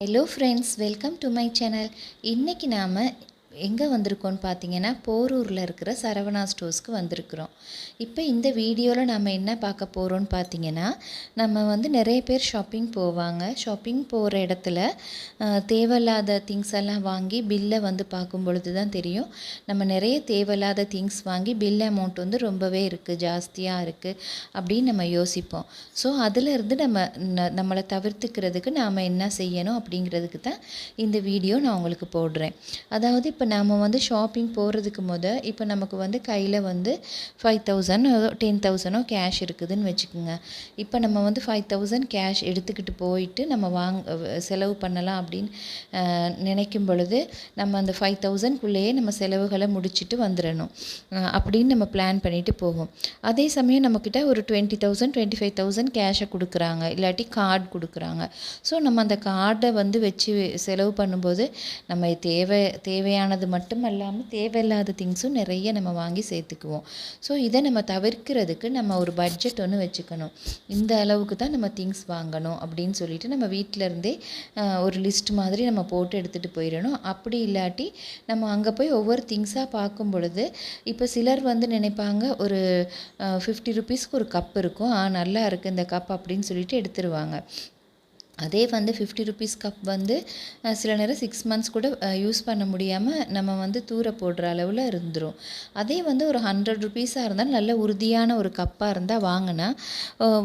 Hello friends welcome to my channel இன்றைக்கி நாம் எங்கே வந்திருக்கோம்னு பார்த்தீங்கன்னா போரூரில் இருக்கிற சரவணா ஸ்டோர்ஸ்க்கு வந்திருக்கிறோம். இப்போ இந்த வீடியோவில் நம்ம என்ன பார்க்க போகிறோன்னு பார்த்தீங்கன்னா நம்ம வந்து நிறைய பேர் ஷாப்பிங் போவாங்க. ஷாப்பிங் போகிற இடத்துல தேவையில்லாத திங்ஸ் எல்லாம் வாங்கி பில்லை வந்து பார்க்கும் பொழுது தான் தெரியும். நம்ம நிறைய தேவையில்லாத திங்ஸ் வாங்கி பில் அமௌண்ட் வந்து ரொம்பவே இருக்குது ஜாஸ்தியாக இருக்குது அப்படின்னு நம்ம யோசிப்போம். ஸோ அதிலிருந்து நம்ம நம்மளை தவிர்த்துக்கிறதுக்கு நாம் என்ன செய்யணும் அப்படிங்கிறதுக்கு தான் இந்த வீடியோ நான் உங்களுக்கு போடுறேன். அதாவது இப்போ நம்ம வந்து ஷாப்பிங் போகிறதுக்கு முத இப்போ நமக்கு வந்து கையில் வந்து ஃபைவ் தௌசண்ட் டென் தௌசண்டோ கேஷ் இருக்குதுன்னு வச்சுக்கோங்க. இப்போ நம்ம வந்து ஃபைவ் தௌசண்ட் கேஷ் எடுத்துக்கிட்டு போயிட்டு நம்ம வாங்க செலவு பண்ணலாம் அப்படின்னு நினைக்கும் பொழுது நம்ம அந்த ஃபைவ் தௌசண்ட்குள்ளேயே நம்ம செலவுகளை முடிச்சுட்டு வந்துடணும் அப்படின்னு நம்ம பிளான் பண்ணிவிட்டு போவோம். அதே சமயம் நம்மக்கிட்ட ஒரு twenty thousand twenty five thousand கேஷை கொடுக்குறாங்க. இல்லாட்டி கார்டு கொடுக்குறாங்க. ஸோ நம்ம அந்த கார்டை வந்து வச்சு செலவு பண்ணும்போது நம்ம தேவை தேவையான தேவையானது மட்டும் இல்லாமல் தேவையில்லாத திங்ஸும் நிறைய நம்ம வாங்கி சேர்த்துக்குவோம். ஸோ இதை நம்ம தவிர்க்கிறதுக்கு நம்ம ஒரு பட்ஜெட் ஒன்று வச்சுக்கணும். இந்த அளவுக்கு தான் நம்ம திங்ஸ் வாங்கணும் அப்படின்னு சொல்லிட்டு நம்ம வீட்டில் இருந்தே ஒரு லிஸ்ட் மாதிரி நம்ம போட்டு எடுத்துகிட்டு போயிடணும். அப்படி இல்லாட்டி நம்ம அங்கே போய் ஒவ்வொரு திங்ஸாக பார்க்கும் பொழுது இப்போ சிலர் வந்து நினைப்பாங்க ஒரு ஃபிஃப்டி ருபீஸ்க்கு ஒரு கப் இருக்கும். ஆ நல்லா இருக்குது இந்த கப் அப்படின்னு சொல்லிட்டு எடுத்துருவாங்க. அதே வந்து ஃபிஃப்டி ருபீஸ் கப் வந்து சில நேரம் சிக்ஸ் மந்த்ஸ் கூட யூஸ் பண்ண முடியாமல் நம்ம வந்து தூர போடுற அளவில் இருந்துடும் அதே வந்து ஒரு ஹண்ட்ரட் ருபீஸாக இருந்தால் நல்ல உறுதியான ஒரு கப்பாக இருந்தால் வாங்கினா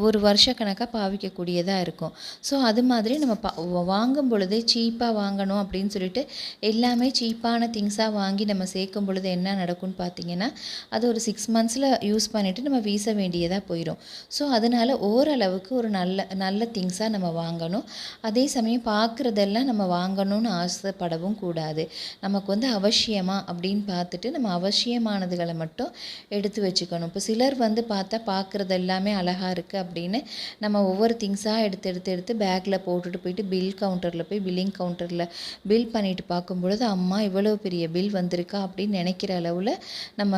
ஒரு ஒரு வருஷக்கணக்காக பாவிக்கக்கூடியதாக இருக்கும். ஸோ அது மாதிரி நம்ம பா வாங்கும் பொழுதே சீப்பாக வாங்கணும் அப்படின்னு சொல்லிட்டு எல்லாமே சீப்பான திங்ஸாக வாங்கி நம்ம சேர்க்கும் பொழுது என்ன நடக்கும்னு பார்த்தீங்கன்னா அது ஒரு சிக்ஸ் மந்த்ஸில் யூஸ் பண்ணிவிட்டு நம்ம வீச வேண்டியதாக போயிடும் ஸோ அதனால் ஓரளவுக்கு ஒரு நல்ல நல்ல திங்ஸாக நம்ம வாங்கணும். அதே சமயம் பார்க்குறதெல்லாம் நம்ம வாங்கணும்னு ஆசைப்படவும் கூடாது. நமக்கு வந்து அவசியமா அப்படின்னு பார்த்துட்டு நம்ம அவசியமானதுகளை மட்டும் எடுத்து வச்சுக்கணும். இப்போ சிலர் வந்து பார்த்தா பார்க்குறது எல்லாமே அழகாக இருக்குது அப்படின்னு நம்ம ஒவ்வொரு திங்ஸாக எடுத்து எடுத்து எடுத்து பேக்கில் போட்டுட்டு போயிட்டு பில் கவுண்டரில் போய் பில்லிங் கவுண்டரில் பில் பண்ணிட்டு பார்க்கும்பொழுது அம்மா இவ்வளோ பெரிய பில் வந்திருக்கா? அப்படின்னு நினைக்கிற அளவில் நம்ம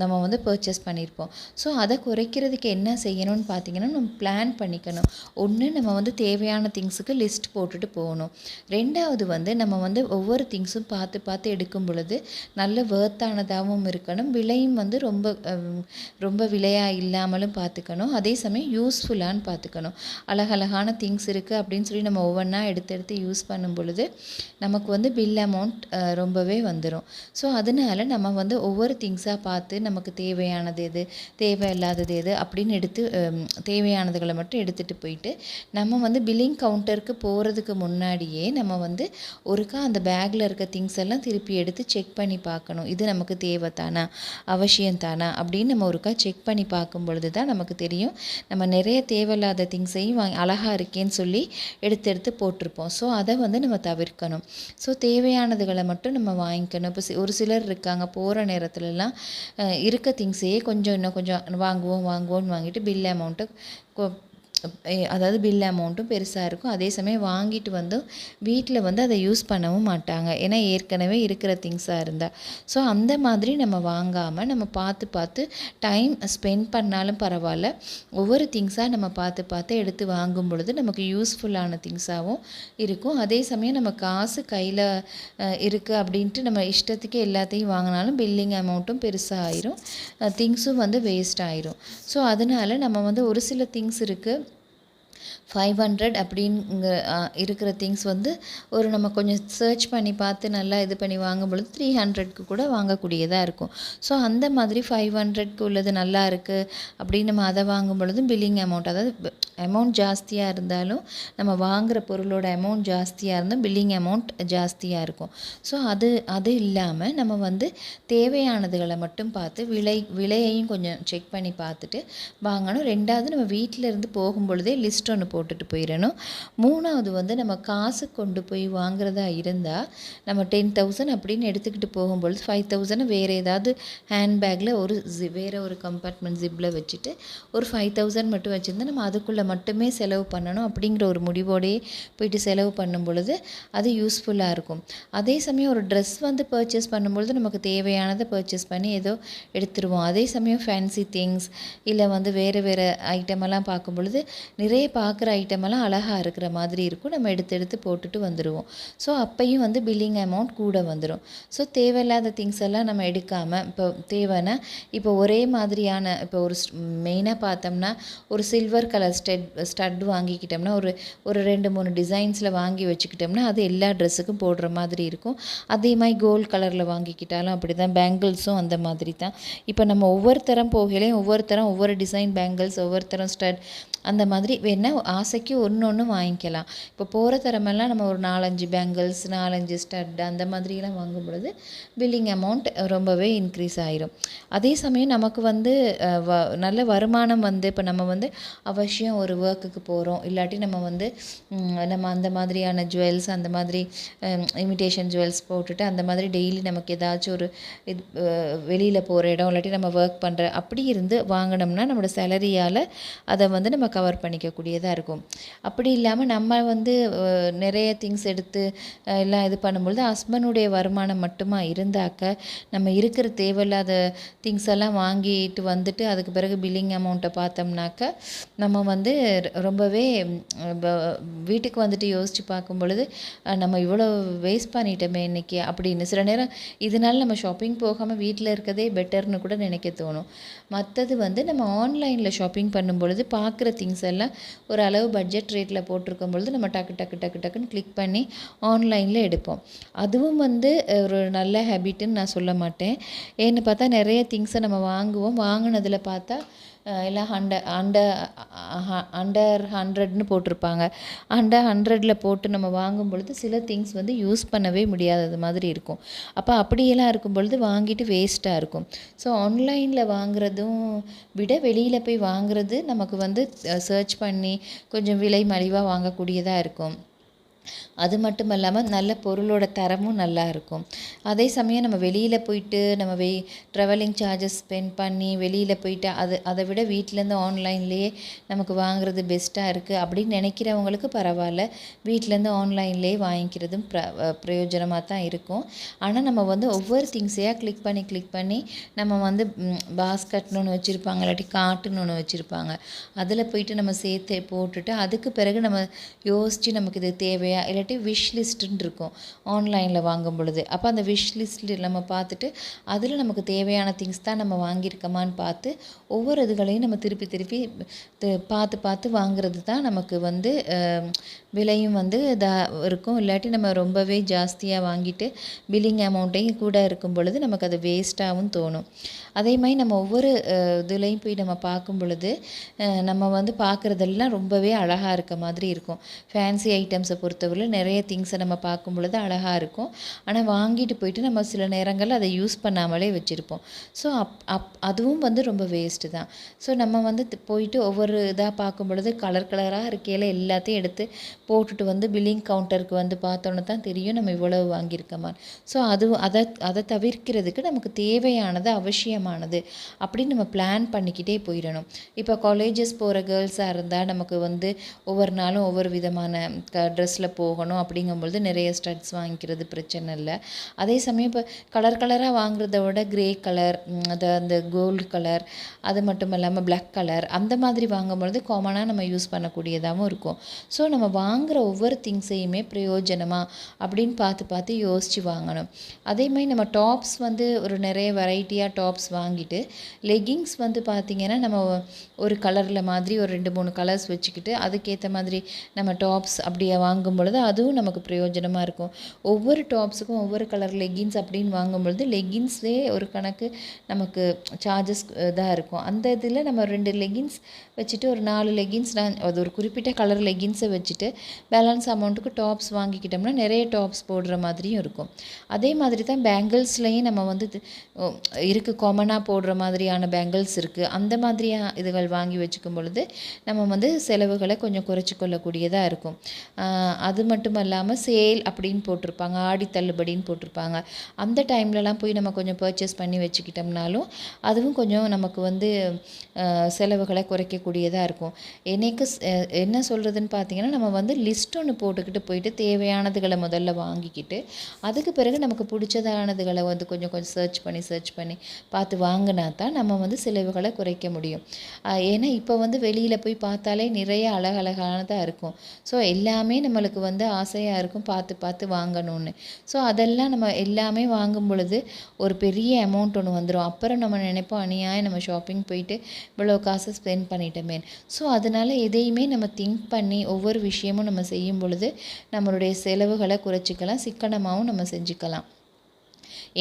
நம்ம வந்து பர்ச்சேஸ் பண்ணியிருப்போம் ஸோ அதை குறைக்கிறதுக்கு என்ன செய்யணும்னு பார்த்தீங்கன்னா நம்ம பிளான் பண்ணிக்கணும். ஒன்று நம்ம வந்து தேவையான திங்ஸுக்கு லிஸ்ட் போட்டுட்டு போகணும். ரெண்டாவது வந்து நம்ம வந்து ஒவ்வொரு திங்ஸும் பார்த்து பார்த்து எடுக்கும் பொழுது நல்ல வேர்த்தானதாகவும் இருக்கணும். விலையும் வந்து ரொம்ப ரொம்ப விலையாக இல்லாமலும் பார்த்துக்கணும். அதே சமயம் யூஸ்ஃபுல்லான்னு பார்த்துக்கணும். அழகழகான திங்ஸ் இருக்குது அப்படின்னு சொல்லி நம்ம ஒவ்வொன்றா எடுத்து எடுத்து யூஸ் பண்ணும் பொழுது நமக்கு வந்து பில் அமௌண்ட் ரொம்பவே வந்துடும் ஸோ அதனால நம்ம வந்து ஒவ்வொரு திங்ஸாக பார்த்து நமக்கு தேவையானது எது தேவையில்லாதது எது அப்படின்னு எடுத்து தேவையானதுகளை மட்டும் எடுத்துகிட்டு போயிட்டு நம்ம வந்து பில்லிங் கவுண்டருக்கு போகிறதுக்கு முன்னாடியே நம்ம வந்து ஒருக்கா அந்த பேக்கில் இருக்க திங்ஸ் எல்லாம் திருப்பி எடுத்து செக் பண்ணி பார்க்கணும். இது நமக்கு தேவை தானா அவசியம் தானா அப்படின்னு நம்ம ஒருக்கா செக் பண்ணி பார்க்கும் பொழுது தான் நமக்கு தெரியும். நம்ம நிறைய தேவையில்லாத திங்ஸையும் வாங்கி அழகாக இருக்கேன்னு சொல்லி எடுத்து எடுத்து போட்டிருப்போம். ஸோ அதை வந்து நம்ம தவிர்க்கணும். ஸோ தேவையானதுகளை மட்டும் நம்ம வாங்கிக்கணும். இப்போ ஒரு சிலர் இருக்காங்க. போகிற நேரத்துலலாம் இருக்க திங்ஸையே கொஞ்சம் இன்னும் கொஞ்சம் வாங்குவோம் வாங்குவோம்னு வாங்கிட்டு பில் அமௌண்ட்டை அதாவது பில் அமௌண்ட்டும் பெருசாக இருக்கும். அதே சமயம் வாங்கிட்டு வந்தும் வீட்டில் வந்து அதை யூஸ் பண்ணவும் மாட்டாங்க. ஏன்னா ஏற்கனவே இருக்கிற திங்ஸாக இருந்தால் ஸோ அந்த மாதிரி நம்ம வாங்காமல் நம்ம பார்த்து பார்த்து டைம் ஸ்பெண்ட் பண்ணாலும் பரவாயில்ல. ஒவ்வொரு திங்ஸாக நம்ம பார்த்து பார்த்து எடுத்து வாங்கும் பொழுது நமக்கு யூஸ்ஃபுல்லான திங்ஸாகவும் இருக்கும். அதே சமயம் நம்ம காசு கையில் இருக்குது அப்படின்ட்டு நம்ம இஷ்டத்துக்கு எல்லாத்தையும் வாங்கினாலும் பில்லிங் அமௌண்ட்டும் பெருசாக ஆயிரும். திங்ஸும் வந்து வேஸ்ட் ஆயிரும். ஸோ அதனால நம்ம வந்து ஒரு சில திங்ஸ் இருக்குது ஃபைவ் ஹண்ட்ரட் அப்படிங்க இருக்கிற திங்ஸ் வந்து ஒரு நம்ம கொஞ்சம் சர்ச் பண்ணி பார்த்து நல்லா இது பண்ணி வாங்கும் பொழுது த்ரீ ஹண்ட்ரட்க்கு கூட வாங்கக்கூடியதாக இருக்கும். ஸோ அந்த மாதிரி ஃபைவ் ஹண்ட்ரட்க்கு உள்ளது நல்லா இருக்குது அப்படின்னு நம்ம அதை வாங்கும் பொழுதும் பில்லிங் அமௌண்ட் அதாவது அமௌண்ட் ஜாஸ்தியாக இருந்தாலும் நம்ம வாங்குற பொருளோட அமௌண்ட் ஜாஸ்தியாக இருந்தால் பில்லிங் அமௌண்ட் ஜாஸ்தியாக இருக்கும். ஸோ அது அது இல்லாமல் நம்ம வந்து தேவையானதுகளை மட்டும் பார்த்து விலை விலையையும் கொஞ்சம் செக் பண்ணி பார்த்துட்டு வாங்கணும். ரெண்டாவது நம்ம வீட்டில் இருந்து போகும் பொழுதே லிஸ்ட் ஒன்று போட்டுட்டு போயிடணும் மூணாவது வந்து நம்ம காசு கொண்டு போய் வாங்குறதா இருந்தால் நம்ம டென் தௌசண்ட் அப்படின்னு எடுத்துக்கிட்டு போகும்பொழுது ஃபைவ் தௌசண்ட் வேறு ஏதாவது ஹேண்ட்பேக்கில் ஒரு ஜி வேறு ஒரு கம்பார்ட்மெண்ட் ஜிப்பில் வச்சுட்டு ஒரு ஃபைவ் தௌசண்ட் மட்டும் வச்சுருந்தா நம்ம அதுக்குள்ளே மட்டுமே செலவு பண்ணணும் அப்படிங்கிற ஒரு முடிவோடையே போயிட்டு செலவு பண்ணும் பொழுது அது யூஸ்ஃபுல்லாக இருக்கும். அதே சமயம் ஒரு ட்ரெஸ் வந்து பர்ச்சேஸ் பண்ணும்பொழுது நமக்கு தேவையானதை பர்ச்சேஸ் பண்ணி ஏதோ எடுத்துருவோம். அதே சமயம் ஃபேன்சி திங்ஸ் இல்லை வந்து வேறு வேறு ஐட்டமெல்லாம் பார்க்கும் பொழுது நிறைய பார்க்குற ஐட்டமெல்லாம் அழகாக இருக்கிற மாதிரி இருக்கும். நம்ம எடுத்து எடுத்து போட்டுட்டு வந்துடுவோம் ஸோ அப்பையும் வந்து பில்லிங் அமௌண்ட் கூட வந்துடும் ஸோ தேவையில்லாத திங்ஸ் எல்லாம் நம்ம எடுக்காமல் இப்போ தேவைன்னா இப்போ ஒரே மாதிரியான இப்போ ஒரு மெயினாக பார்த்தோம்னா ஒரு சில்வர் கலர் ஸ்டெட் ஸ்டட் வாங்கிக்கிட்டோம்னா ஒரு ஒரு ரெண்டு மூணு டிசைன்ஸில் வாங்கி வச்சுக்கிட்டோம்னா அது எல்லா ட்ரெஸ்ஸுக்கும் போடுற மாதிரி இருக்கும். அதே மாதிரி கோல்ட் கலரில் வாங்கிக்கிட்டாலும் அப்படி தான் பேங்கிள்ஸும் அந்த மாதிரி தான். இப்போ நம்ம ஒவ்வொருத்தரம் போகலையும் ஒவ்வொருத்தரம் ஒவ்வொரு டிசைன் பேங்கிள்ஸ் ஒவ்வொருத்தரம் ஸ்டட் அந்த மாதிரி என்ன ஆசைக்கு ஒன்று ஒன்று வாங்கிக்கலாம். இப்போ போகிற திறமெல்லாம் நம்ம ஒரு நாலஞ்சு பேங்கிள்ஸ் நாலஞ்சு ஸ்டட் அந்த மாதிரிலாம் வாங்கும் பொழுது பில்லிங் அமௌண்ட் ரொம்பவே இன்க்ரீஸ் ஆயிரும். அதே சமயம் நமக்கு வந்து வ நல்ல வருமானம் வந்து இப்போ நம்ம வந்து அவசியம் ஒரு ஒர்க்குக்கு போகிறோம் இல்லாட்டி நம்ம வந்து நம்ம அந்த மாதிரியான ஜுவல்ஸ் அந்த மாதிரி இமிட்டேஷன் ஜுவல்ஸ் போட்டுட்டு அந்த மாதிரி டெய்லி நமக்கு ஏதாச்சும் ஒரு இது வெளியில் போகிற இடம் இல்லாட்டி நம்ம ஒர்க் பண்ணுற அப்படி இருந்து வாங்கினோம்னா நம்மளோட சேலரியால் அதை வந்து நம்ம கவர் தான் இருக்கும். அப்படி இல்லாமல் நம்ம வந்து நிறைய திங்ஸ் எடுத்து எல்லாம் இது பண்ணும்பொழுது ஹஸ்பண்டுடைய வருமானம் மட்டுமா இருந்தாக்க நம்ம இருக்கிற தேவையில்லாத திங்ஸ் எல்லாம் வாங்கிட்டு வந்துட்டு அதுக்கு பிறகு பில்லிங் அமௌண்ட்டை பார்த்தோம்னாக்க நம்ம வந்து ரொம்பவே வீட்டுக்கு வந்துட்டு யோசித்து பார்க்கும் பொழுது நம்ம இவ்வளோ வேஸ்ட் பண்ணிட்டோமே இன்றைக்கி அப்படின்னு சில நேரம் இதனால நம்ம ஷாப்பிங் போகாமல் வீட்டில் இருக்கதே பெட்டர்னு கூட நினைக்க தோணும். மற்றது வந்து நம்ம ஆன்லைனில் ஷாப்பிங் பண்ணும் பொழுது பார்க்குற திங்ஸ் எல்லாம் ஒரு அளவு பட்ஜெட் ரேட்டில் போட்டிருக்கும் பொழுது நம்ம டக்கு டக்கு டக்கு டக்குன்னு கிளிக் பண்ணி ஆன்லைனில் எடுப்போம். அதுவும் வந்து ஒரு நல்ல ஹேபிட்டுன்னு நான் சொல்ல மாட்டேன். ஏன்னு பார்த்தா நிறைய திங்ஸை நம்ம வாங்குவோம். வாங்கினதில் பார்த்தா எல்லாம் ஹண்ட அண்டர் அண்டர் ஹண்ட்ரட்னு போட்டிருப்பாங்க. அண்டர் ஹண்ட்ரடில் போட்டு நம்ம வாங்கும் பொழுது சில திங்ஸ் வந்து யூஸ் பண்ணவே முடியாதது மாதிரி இருக்கும். அப்போ அப்படியெல்லாம் இருக்கும் பொழுது வாங்கிட்டு வேஸ்ட்டாக இருக்கும். ஸோ ஆன்லைனில் வாங்குறதும் விட வெளியில் போய் வாங்குறது நமக்கு வந்து சர்ச் பண்ணி கொஞ்சம் விலை மலிவாக வாங்கக்கூடியதாக இருக்கும். அது மட்டும் இல்லாமல் நல்ல பொருளோட தரமும் நல்லா இருக்கும். அதே சமயம் நம்ம வெளியில் போயிட்டு நம்ம வெ ட்ராவலிங் சார்ஜஸ் ஸ்பெண்ட் பண்ணி வெளியில் போயிட்டு அது அதை விட வீட்டிலேருந்து ஆன்லைன்லேயே நமக்கு வாங்குறது பெஸ்ட்டாக இருக்குது அப்படின்னு நினைக்கிறவங்களுக்கு பரவாயில்ல. வீட்டிலேருந்து ஆன்லைன்லேயே வாங்கிக்கிறதும் ப்ர பிரயோஜனமாக தான் இருக்கும். ஆனால் நம்ம வந்து ஒவ்வொரு திங்ஸையாக கிளிக் பண்ணி கிளிக் பண்ணி நம்ம வந்து பாஸ்கட்னு ஒன்று வச்சுருப்பாங்க இல்லாட்டி காட்டுன்னு ஒன்று வச்சுருப்பாங்க. அதில் போயிட்டு நம்ம சேர்த்து போட்டுட்டு அதுக்கு பிறகு நம்ம யோசித்து நமக்கு இது தேவையா இல்லாட்டி விஷ் லிஸ்ட்டுன்னு இருக்கும். ஆன்லைனில் வாங்கும் பொழுது. அப்போ அந்த விஷ் லிஸ்ட்டில் நம்ம பார்த்துட்டு அதில் நமக்கு தேவையான திங்ஸ் தான் நம்ம வாங்கியிருக்கோமான்னு பார்த்து ஒவ்வொரு இதுகளையும் நம்ம திருப்பி திருப்பி பார்த்து பார்த்து வாங்குறது தான் நமக்கு வந்து விலையும் வந்து இதாக இருக்கும். இல்லாட்டி நம்ம ரொம்பவே ஜாஸ்தியாக வாங்கிட்டு பில்லிங் அமௌண்ட்டையும் கூட இருக்கும் பொழுது நமக்கு அது வேஸ்ட்டாகவும் தோணும். அதே மாதிரி நம்ம ஒவ்வொரு இதுலையும் இதுலேயும் போய் நம்ம பார்க்கும் பொழுது நம்ம வந்து பார்க்குறதெல்லாம் ரொம்பவே அழகாக இருக்க மாதிரி இருக்கும். ஃபேன்சி ஐட்டம்ஸை பொறுத்தவரையில் நிறைய திங்ஸை நம்ம பார்க்கும் பொழுது அழகாக இருக்கும். ஆனால் வாங்கிட்டு போயிட்டு நம்ம சில நேரங்களில் அதை யூஸ் பண்ணாமலே வச்சுருப்போம். ஸோ அப் அப் அதுவும் வந்து ரொம்ப வேஸ்ட்டு தான். ஸோ நம்ம வந்து போயிட்டு ஒவ்வொரு இதாக பார்க்கும் பொழுது கலர் கலராக இருக்கையில் எல்லாத்தையும் எடுத்து போட்டுட்டு வந்து பில்லிங் கவுண்டருக்கு வந்து பார்த்தோன்னே தான் தெரியும் நம்ம இவ்வளவு வாங்கியிருக்கோமா ஸோ அது அதை அதை தவிர்க்கிறதுக்கு நமக்கு தேவையானது அவசியமானது அப்படின்னு நம்ம பிளான் பண்ணிக்கிட்டே போயிடணும். இப்போ காலேஜஸ் போகிற கேர்ள்ஸாக இருந்தால் நமக்கு வந்து ஒவ்வொரு நாளும் ஒவ்வொரு விதமான க ட்ரெஸ்ஸில் போகணும் அப்படிங்கும்பொழுது நிறைய ஸ்டட்ஸ் வாங்கிக்கிறது பிரச்சனை இல்லை. அதே சமயம் இப்போ கலர் கலராக வாங்குறத விட கிரே கலர் அது அந்த கோல்டு கலர் அது மட்டும் இல்லாமல் பிளாக் கலர் அந்த மாதிரி வாங்கும்பொழுது காமனாக நம்ம யூஸ் பண்ணக்கூடியதாகவும் இருக்கும். ஸோ நம்ம வாங்குற ஒவ்வொரு திங்ஸையுமே பிரயோஜனமாக அப்படின்னு பார்த்து பார்த்து யோசித்து வாங்கணும். அதே மாதிரி நம்ம டாப்ஸ் வந்து ஒரு நிறைய வெரைட்டியாக டாப்ஸ் வாங்கிட்டு லெகிங்ஸ் வந்து பார்த்திங்கன்னா நம்ம ஒரு கலரில் மாதிரி ஒரு ரெண்டு மூணு கலர்ஸ் வச்சுக்கிட்டு அதுக்கேற்ற மாதிரி நம்ம டாப்ஸ் அப்படியே வாங்கும்போது பொழுது அதுவும் நமக்கு பிரயோஜனமாக இருக்கும். ஒவ்வொரு டாப்ஸுக்கும் ஒவ்வொரு கலர் லெகின்ஸ் அப்படின்னு வாங்கும் பொழுது ஒரு கணக்கு நமக்கு சார்ஜஸ் இதாக இருக்கும். அந்த இதில் நம்ம ரெண்டு லெகின்ஸ் வச்சுட்டு ஒரு நாலு லெகின்ஸ் நான் அது ஒரு குறிப்பிட்ட கலர் லெகின்ஸை வச்சுட்டு பேலன்ஸ் அமௌண்ட்டுக்கு டாப்ஸ் வாங்கிக்கிட்டோம்னா நிறைய டாப்ஸ் போடுற மாதிரியும் இருக்கும். அதே மாதிரி தான் பேங்கிள்ஸ்லேயும் நம்ம வந்து இருக்குது இருக்கு காமனாக போடுற மாதிரியான பேங்கிள்ஸ் இருக்குது அந்த மாதிரியான இதுகள் வாங்கி வச்சுக்கும் பொழுது நம்ம வந்து செலவுகளை கொஞ்சம் குறைச்சி கொள்ளக்கூடியதாக இருக்கும் அது மட்டும் இல்லாமல் சேல் அப்படின்னு போட்டிருப்பாங்க ஆடி தள்ளுபடின்னு போட்டிருப்பாங்க. அந்த டைம்லலாம் போய் நம்ம கொஞ்சம் பர்ச்சேஸ் பண்ணி வச்சுக்கிட்டோம்னாலும் அதுவும் கொஞ்சம் நமக்கு வந்து செலவுகளை குறைக்கக்கூடியதாக இருக்கும். என்னைக்கு என்ன சொல்கிறதுன்னு பார்த்தீங்கன்னா நம்ம வந்து லிஸ்ட் ஒன்று போட்டுக்கிட்டு போயிட்டு தேவையானதுகளை முதல்ல வாங்கிக்கிட்டு அதுக்கு பிறகு நமக்கு பிடிச்சதானதுகளை வந்து கொஞ்சம் கொஞ்சம் சர்ச் பண்ணி சர்ச் பண்ணி பார்த்து வாங்கினா தான் நம்ம வந்து செலவுகளை குறைக்க முடியும். ஏன்னா இப்போ வந்து வெளியில் போய் பார்த்தாலே நிறைய அழகழகானதாக இருக்கும். ஸோ எல்லாமே நம்மளுக்கு வந்து ஆசையாக இருக்கும் பார்த்து பார்த்து வாங்கணும்னு. ஸோ அதெல்லாம் நம்ம எல்லாமே வாங்கும் பொழுது ஒரு பெரிய அமௌண்ட் ஒன்று வந்துடும் அப்புறம் நம்ம நினைப்போம் அநியாயம் நம்ம ஷாப்பிங் போயிட்டு இவ்வளோ காசு ஸ்பெண்ட் பண்ணிட்டோமே ஸோ அதனால் எதையுமே நம்ம திங்க் பண்ணி ஒவ்வொரு விஷயமும் நம்ம செய்யும் பொழுது நம்மளுடைய செலவுகளை குறைச்சிக்கலாம் சிக்கனமாகவும் நம்ம செஞ்சுக்கலாம்.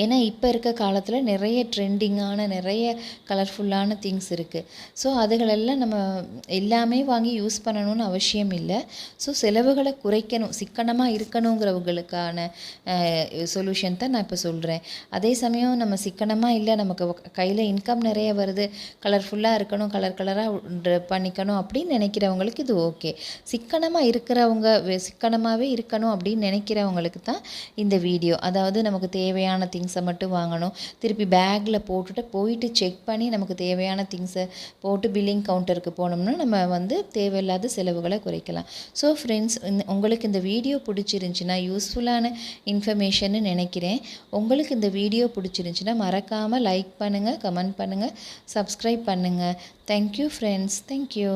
ஏன்னா இப்போ இருக்க காலத்தில் நிறைய ட்ரெண்டிங்கான நிறைய கலர்ஃபுல்லான திங்ஸ் இருக்குது ஸோ அதுகளெல்லாம் நம்ம எல்லாமே வாங்கி யூஸ் பண்ணணும்னு அவசியம் இல்லை. ஸோ செலவுகளை குறைக்கணும் சிக்கனமாக இருக்கணுங்கிறவங்களுக்கான சொல்யூஷன் தான் நான் இப்போ சொல்கிறேன் அதே சமயம் நம்ம சிக்கனமாக இல்லை நமக்கு கையில் இன்கம் நிறைய வருது கலர்ஃபுல்லாக இருக்கணும் கலர் கலராக பண்ணிக்கணும் அப்படின்னு நினைக்கிறவங்களுக்கு இது ஓகே சிக்கனமாக இருக்கிறவங்க சிக்கனமாகவே இருக்கணும் அப்படின்னு நினைக்கிறவங்களுக்கு தான் இந்த வீடியோ அதாவது நமக்கு தேவையான திங்ஸ் திங்ஸை மட்டும் வாங்கணும். திருப்பி பேக்கில் போட்டுட்டு போயிட்டு செக் பண்ணி நமக்கு தேவையான திங்ஸை போட்டு பில்லிங் கவுண்டருக்கு போனோம்னா நம்ம வந்து தேவையில்லாத செலவுகளை குறைக்கலாம். ஸோ ஃப்ரெண்ட்ஸ் உங்களுக்கு இந்த வீடியோ பிடிச்சிருந்துச்சின்னா யூஸ்ஃபுல்லான இன்ஃபர்மேஷன்னு நினைக்கிறேன். உங்களுக்கு இந்த வீடியோ பிடிச்சிருந்துச்சின்னா மறக்காமல் லைக் பண்ணுங்கள் கமெண்ட் பண்ணுங்கள் சப்ஸ்கிரைப் பண்ணுங்கள் தேங்க்யூ ஃப்ரெண்ட்ஸ் தேங்க்யூ